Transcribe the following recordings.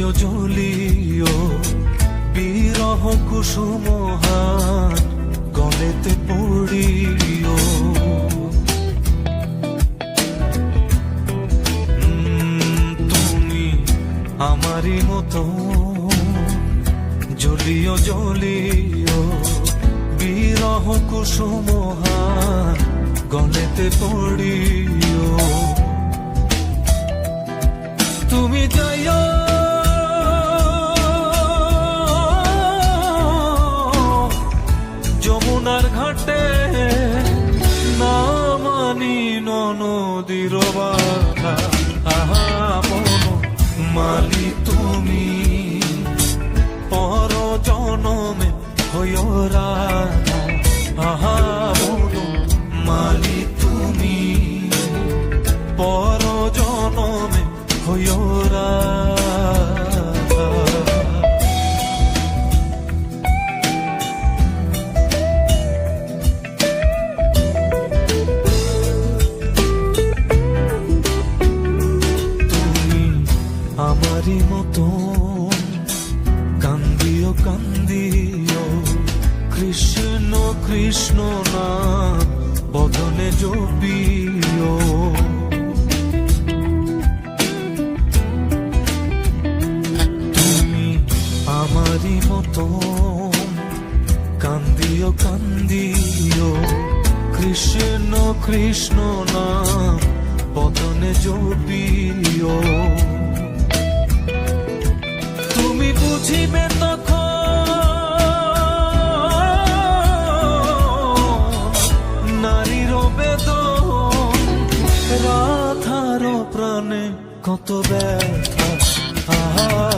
জলীয় জলীয় বিরহ কুসুম হাত গলেতে পড়িও। তুমি আমারই মতো। জলীয় জলীয় বিরহ কুসুম হাত গলেতে পড়িও। তুমি যাইও। যমুনার ঘাটে না মানি নদীর বাধা। আহা মন মালি তুমি পর জনমে হইও রাধা। কৃষ্ণ না, বদলে জপিও তুমি আমারই মতো, কান্দিও কান্দিও। কৃষ্ণ কৃষ্ণ না বদনে জপিও তুমি বুঝিবে কত ব্যথা আহা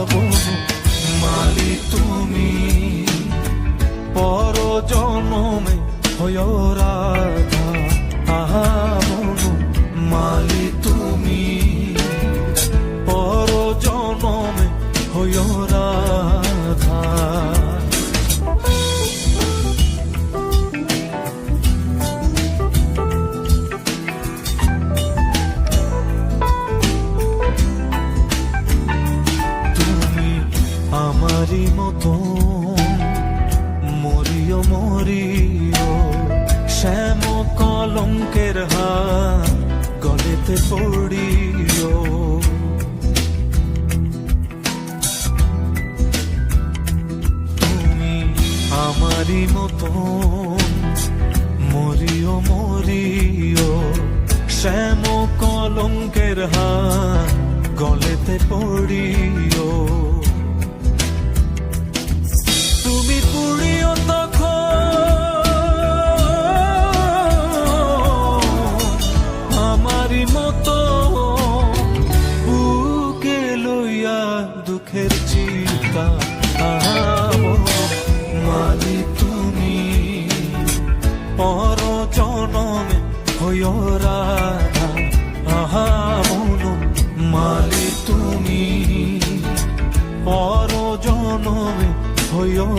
আমারই মতো মরিও মরিও। শ্যাম কলঙ্কের হাত গলেতে পড়িও। তুমি আমারই মতো মরিও মরিও। শ্যাম কলঙ্কের হাত গলেতে পড়িও। চিন্তা মালি তুমি। পর জনমে হইও রাধা আহা মন মালি তুমি। পর জনমে হইও